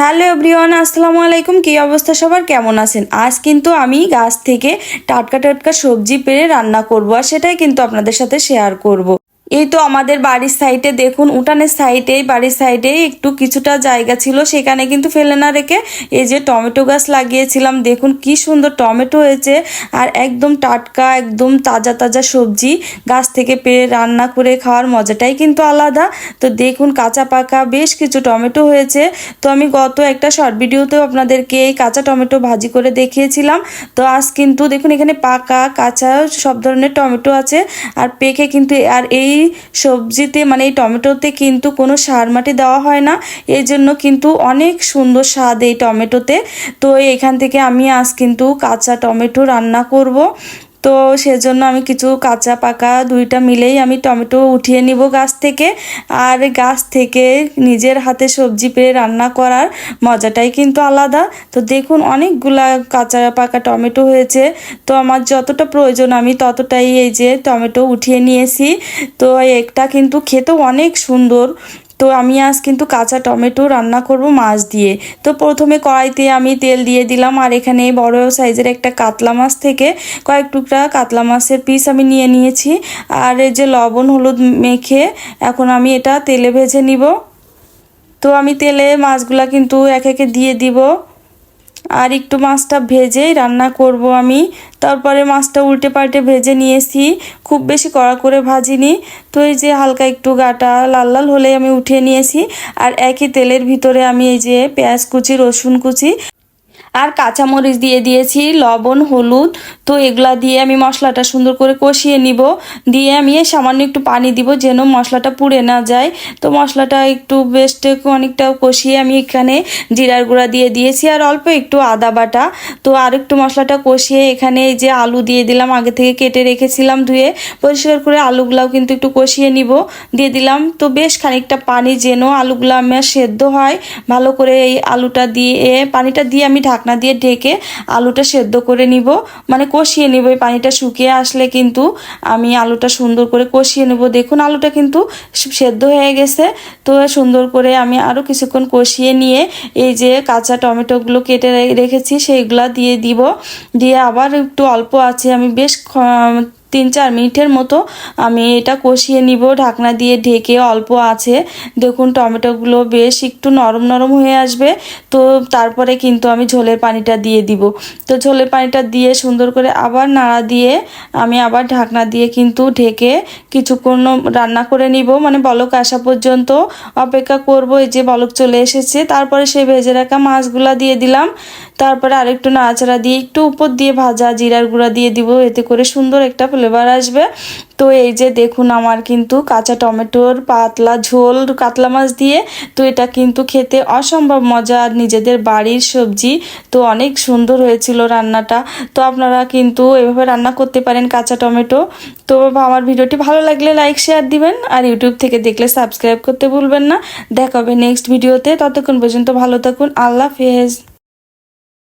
Hello everyone, আসসালামু আলাইকুম। কী অবস্থা সবার? কেমন আছেন? আজ কিন্তু আমি গাছ থেকে টাটকা টাটকা সবজি পেরে রান্না করব আর সেটাই কিন্তু আপনাদের সাথে শেয়ার করব। এই তো আমাদের বাড়ির সাইডে দেখুন, উঠানের সাইডে বাড়ির সাইডে একটু কিছুটা জায়গা ছিল, সেখানে কিন্তু ফেলে না রেখে এই যে টমেটো গাছ লাগিয়েছিলাম। দেখুন কি সুন্দর টমেটো হয়েছে আর একদম টাটকা, একদম তাজা তাজা সবজি। গাছ থেকে পেরে রান্না করে খাওয়ার মজাটাই কিন্তু আলাদা। তো দেখুন কাঁচা পাকা বেশ কিছু টমেটো হয়েছে। তো আমি গত একটা শর্ট ভিডিওতেও আপনাদেরকে এই কাঁচা টমেটো ভাজি করে দেখিয়েছিলাম। তো আজ কিন্তু দেখুন এখানে পাকা, কাঁচা সব ধরনের টমেটো আছে। আর পেকে কিন্তু, আর এই সবজিতে মানে এই টমেটোতে কিন্তু কোনো সার মাটি দেওয়া হয় না। এই জন্য কিন্তু অনেক সুন্দর স্বাদ এই টমেটোতে। তো এখান থেকে আমি আজ কিন্তু কাঁচা টমেটো রান্না করব। তো সেজন্য আমি কিছু কাঁচা পাকা দুইটা মিলেই আমি টমেটো উঠিয়ে নিব গাছ থেকে। আর গাছ থেকে নিজের হাতে সবজি পেয়ে রান্না করার মজাটাই কিন্তু আলাদা। তো দেখুন, অনেকগুলা কাঁচা পাকা টমেটো হয়েছে। তো আমার যতটা প্রয়োজন আমি ততটাই এই যে টমেটো উঠিয়ে নিয়েছি। তো একটা কিন্তু খেতেও অনেক সুন্দর। তো আমি আজ কিন্তু কাঁচা টমেটো রান্না করব মাছ দিয়ে। তো প্রথমে কড়াইতে আমি তেল দিয়ে দিলাম আর এখানে বড় সাইজের একটা কাতলা মাছ থেকে কয়েক টুকরা কাতলা মাছের পিস আমি নিয়ে নিয়েছি। আর এই যে লবণ, হলুদ মেখে এখন আমি এটা তেলে ভেজে নিব। তো আমি তেলে মাছগুলা কিন্তু এক একে দিয়ে দিব। আর একটু মাছটা ভেজেই রান্না করব আমি। তারপরে মাছটা উল্টে পাল্টে ভেজে নিয়েছি। খুব বেশি কড়া করে ভাজিনি। তো এই যে হালকা একটু গাটা লাল লাল হলে আমি উঠিয়ে নিয়েছি। আর একই তেলের ভিতরে আমি এই যে পেঁয়াজ কুচি, রসুন কুচি আর কাঁচামরিচ দিয়ে দিয়েছি, লবণ, হলুদ। তো এগুলা দিয়ে আমি মশলাটা সুন্দর করে কষিয়ে নিব। দিয়ে আমি সামান্য একটু পানি দিব যেন মশলাটা পুড়ে না যায়। তো মশলাটা একটু বেশ অনেকটা কষিয়ে আমি এখানে জিরার গুঁড়া দিয়ে দিয়েছি আর অল্প একটু আদা বাটা। তো আর একটু মশলাটা কষিয়ে এখানে এই যে আলু দিয়ে দিলাম, আগে থেকে কেটে রেখেছিলাম ধুয়ে। পরিষ্কার করে আলুগুলাও কিন্তু একটু কষিয়ে নিব। দিয়ে দিলাম। তো বেশ খানিকটা পানি যেন আলুগুলো আমার সেদ্ধ হয়। ভালো করে এই আলুটা দিয়ে পানিটা দিয়ে আমি ঢাক ঢাকনা দিয়ে ঢেকে আলুটা সেদ্ধ করে নিব। মানে কষিয়ে নিব। এই পানিটা শুকিয়ে আসলে কিন্তু আমি আলুটা সুন্দর করে কষিয়ে নেব। দেখুন, আলুটা কিন্তু সেদ্ধ হয়ে গেছে। তো সুন্দর করে আমি আরও কিছুক্ষণ কষিয়ে নিয়ে এই যে কাঁচা টমেটোগুলো কেটে রেখেছি, সেইগুলা দিয়ে দিব। দিয়ে আবার একটু অল্প আছে। আমি বেশ তিন চার মিনিটের মতো আমি এটা কষিয়ে নিব। ঢাকনা দিয়ে ঢেকে অল্প আছে। দেখুন, টমেটোগুলো বেশ একটু নরম নরম হয়ে আসবে। তো তারপরে কিন্তু আমি ঝোলের পানিটা দিয়ে দিব। তো ঝোলের পানিটা দিয়ে সুন্দর করে আবার নাড়া দিয়ে আমি আবার ঢাকনা দিয়ে কিন্তু ঢেকে কিছুক্ষণ রান্না করে নিব। মানে বলক আসা পর্যন্ত অপেক্ষা করব। এই যে বলক চলে এসেছে। তারপরে সেই ভেজে রাখা মাছগুলা দিয়ে দিলাম। তারপরে আরেকটু নাড়াচাড়া দিয়ে একটু উপর দিয়ে ভাজা জিরার গুঁড়া দিয়ে দিব, এতে করে সুন্দর একটা ফ্লেভার আসবে। তো এই যে দেখুন আমার কিন্তু কাঁচা টমেটোর পাতলা ঝোল কাতলা মাছ দিয়ে, তো এটা কিন্তু খেতে অসম্ভব মজা। আর নিজেদের বাড়ির সবজি তো অনেক সুন্দর হয়েছিল রান্নাটা। তো আপনারা কিন্তু এভাবে রান্না করতে পারেন কাঁচা টমেটো। তো আমার ভিডিওটি ভালো লাগলে লাইক শেয়ার দিবেন। আর ইউটিউব থেকে দেখলে সাবস্ক্রাইব করতে ভুলবেন না। দেখাবে নেক্সট ভিডিওতে ততক্ষণ পর্যন্ত ভালো থাকুন। আল্লাহ হাফেজ।